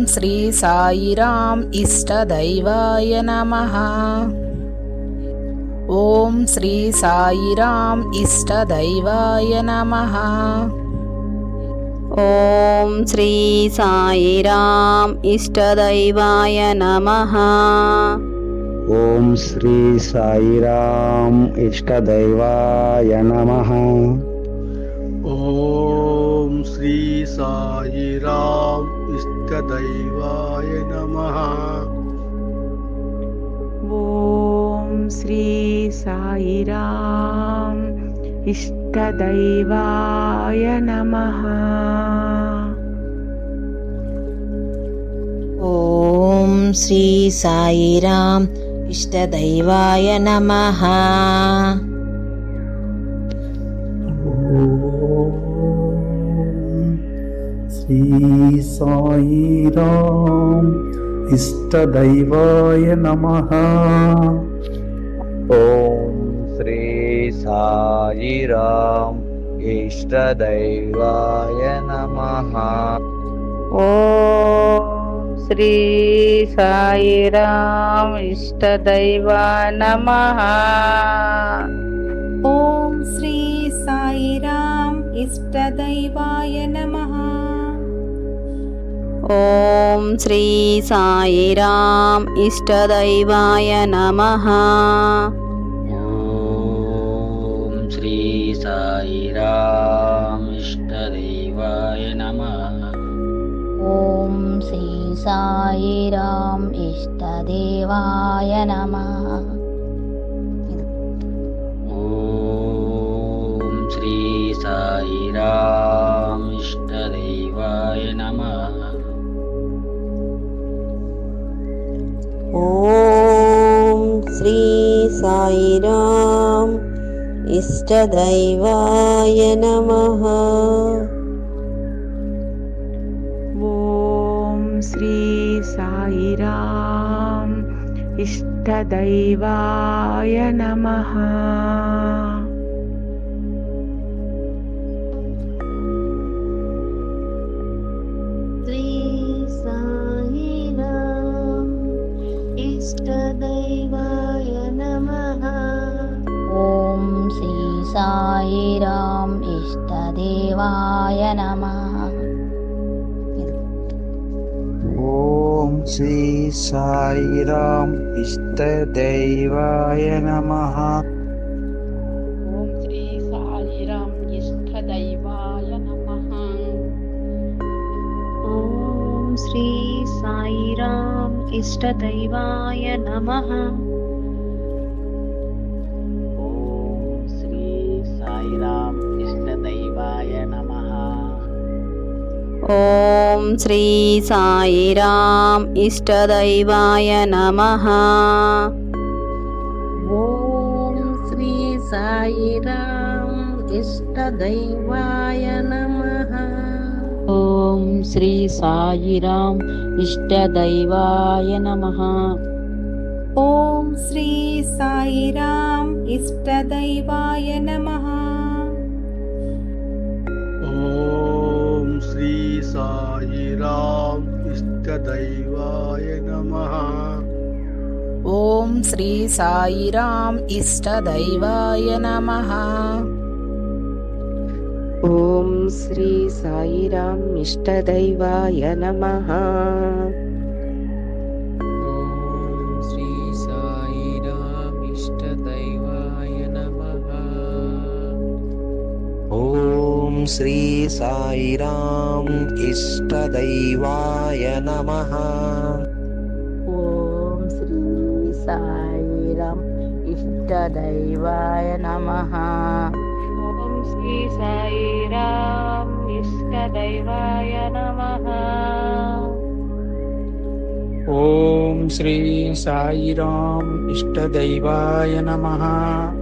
ॐ श्री साईराम् इष्टदैवाय नमः। ॐ श्री सायिराम् इष्टदैवाय नमः। ॐ श्री साई राम् इष्टदैवाय नमः। ॐ श्री सायिराम् इष्टदैवाय नमः। ॐ श्री साईराम इष्टदैवाय नमः। ॐ श्री साईराम इष्टदैवाय नमः श्री सायि राम् इष्टदैवाय नमः। ॐ श्री सायि राम् इष्टदैवाय नमः। ॐ श्री साई राम् इष्टदैवा नमः। ॐ श्री साई राम इष्टदैवाय नमः। ॐ श्री साईराम इष्टदैवाय नमः। ॐ श्री साईराम इष्टदेवाय नमः। ॐ श्री साईराम इष्टदेवाय नमः। ॐ श्री साईराम इष्टदेवाय नमः ॐ श्री साईराम इष्टदैवाय नमः। ॐ श्री साईराम इष्टदैवाय नमः श्रीराम इष्टदैवाय नमः। ॐ साईराम इष्टदैवाय नमः। ॐ श्री साईराम ॐ श्री साईराम इष्टदैवाय नमः। ॐ श्री साईराम इष्टदैवाय नमः। ॐ श्री साईराम इष्टदैवाय नमः। ॐ श्री साईराम इष्टदैवाय नमः य नमः। ॐ श्री साईराम इष्टदैवाय नमः। ॐ श्री साईराम इष्टदैवाय नमः। ॐ श्री सायिराम् इष्टदैवाय नमः। ॐ श्री साईराम् इष्टदवाय नमः। श्री सायिराम् इष्टदैवाय नमः। ॐ श्री साईराम् इष्टदैवाय नमः।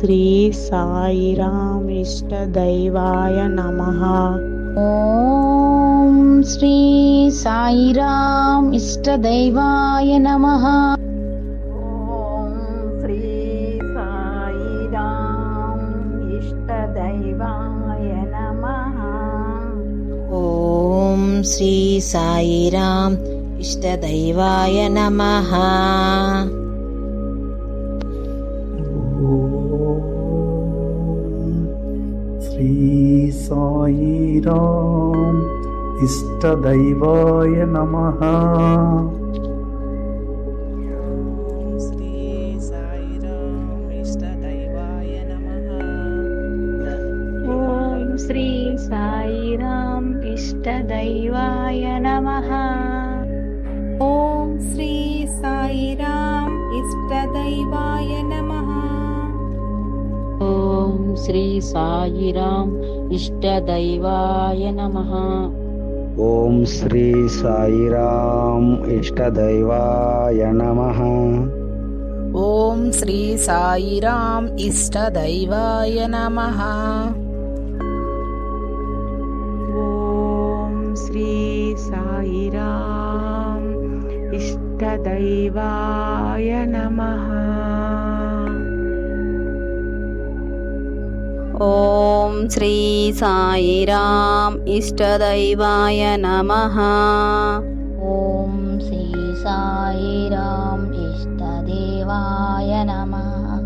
శ్రీ సాయిరామ్ ఇష్ట దైవాయ నమ. ఓం శ్రీ సాయిరామ్ ఇష్ట దైవాయ నమ. ఓం శ్రీ సాయిరామ్ ఇష్ట దైవాయ నమ. ఓం శ్రీ సాయిరామ్ ఇష్టదైవాయ నమ. मयि राम इष्टदैवाय नमः श्री साई इष्टदैवाय नमः। ॐ श्री साईराम इष्टदैवाय नमः। ॐ श्री साईराम इष्टदैवाय नमः। ॐ श्री साईराम इष्टदैवाय नमः। ॐ श्री साईराम इष्टदैवाय नमः। ॐ श्री साईराम इष्टदैवाय नमः। ॐ श्री सायराम् इष्टदैवाय नमः। ॐ श्री सायि इष्टदेवाय नमः।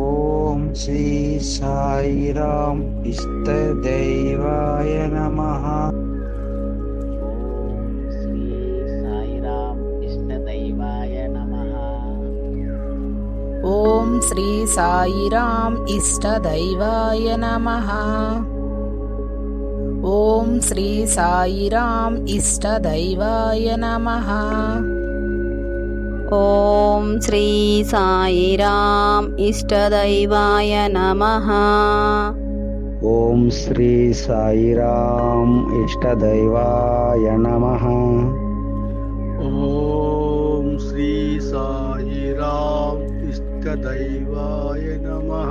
ॐ श्री सायराम् इष्टदैवाय नमः। ॐ श्री साईराम् इष्टदैवाय श्री साईराम इष्टदैवाय नमः। ॐ श्री साईराम् इष्टदैवाय नमः। ॐ श्री सा इष्टदैवाय नमः।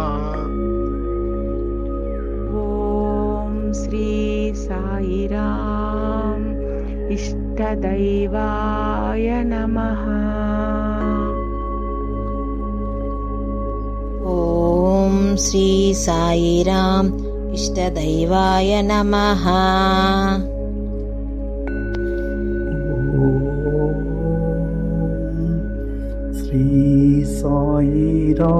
ॐ श्री सायिराम् इष्टदैवाय नमः। ॐ श्री साइराम् इष्टदैवाय नमः। ीरा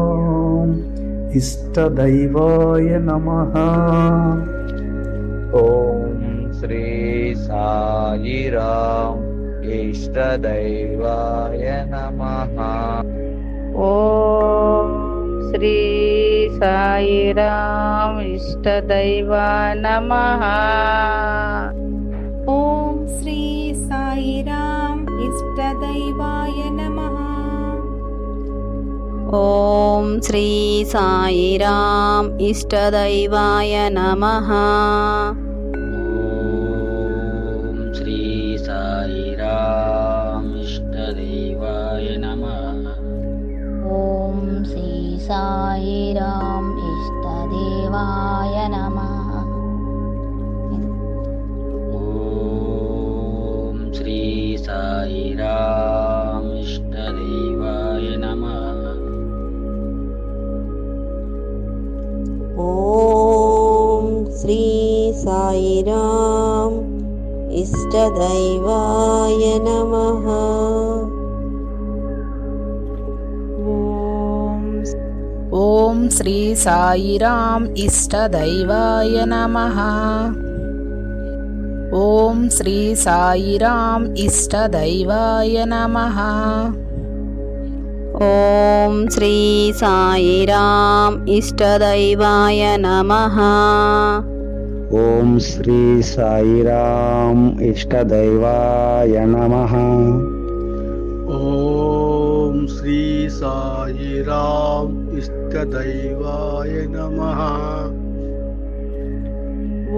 इष्टदैवाय नमः। ॐ श्री सायि इष्टदैवाय नमः। ॐ श्री सायिराम इष्टदैवा नमः। ॐ श्री साइराम इष्टदैवाय ॐ श्री साईराम इष्टदैवाय नमः। ॐ श्री साईराम इष्टदैवाय नमः। ॐ श्री साईराम इष्टदेवाय नमः। ॐ श्री साईराम य नमः। ॐ श्री साईराम इष्टदैवाय नमः। ॐ श्री साईराम इष्टदैवाय नमः। ॐ श्री साईराम इष्टदैवाय नमः। ॐ श्री साईराम इष्टदैवाय नमः। ॐ श्री साईराम इष्टदैवाय नमः।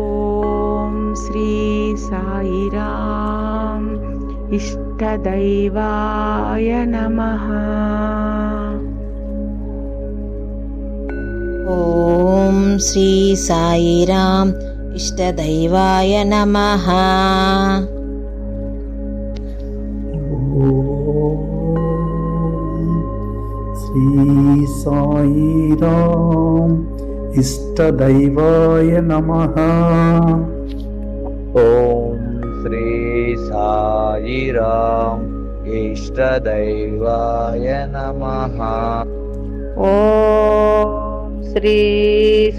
ॐ श्री साईराम इष्टदैवाय नमः। ॐ श्री साईराम इष्टदैवाय नमः। ॐ श्री साईराम इष्टदैवाय नमः। ॐ श्री साईराम इष्टदैवाय नमः। ఓం श्री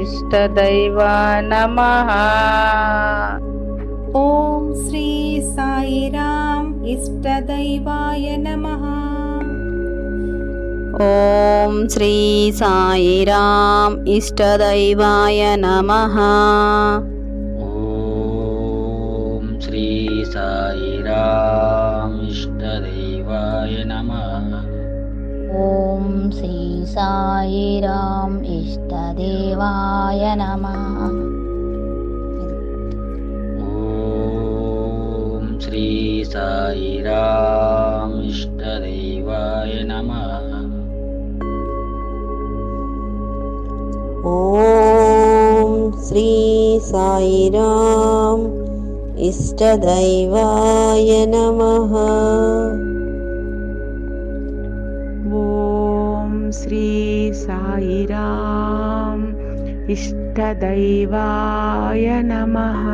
इष्टदैवा नमः ॐ श्री सायि इष्टदैवाय नमः ॐ श्री सायि इष्टदैवाय नमः श्री सायि श्री सायराम् इष्टदेवाय नमः ॐ श्री सायि राम् इष्टदेवाय नमः। ॐ श्री सायराम् इष्टदैवाय नमः। इष्टदैवाय नमः।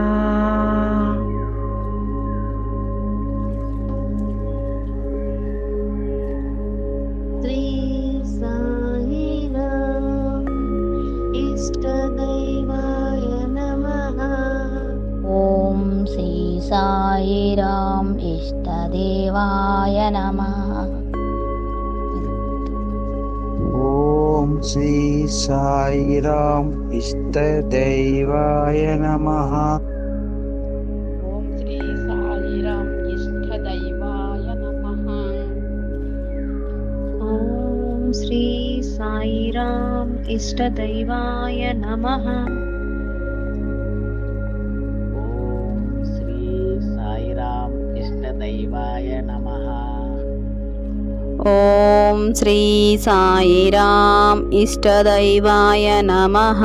त्री सायिरा इष्टदैवाय नमः। ॐ श्री सायि रां इष्टदेवाय नमः। साईराम इष्टदैवाय नमः। ॐ श्री साईराम इष्टदैवाय नमः। ॐ श्री साईराम इष्टदैवाय नमः। ॐ श्री सायिराम् इष्टदैवाय नमः।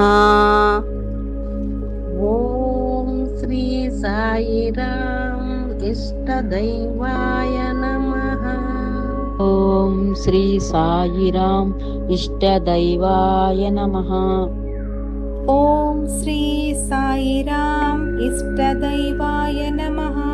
ॐ श्री सायिराम् इष्टदैवाय नमः। ॐ श्री सायिराम् इष्टदैवाय नमः। ॐ श्री सायि इष्टदैवाय नमः।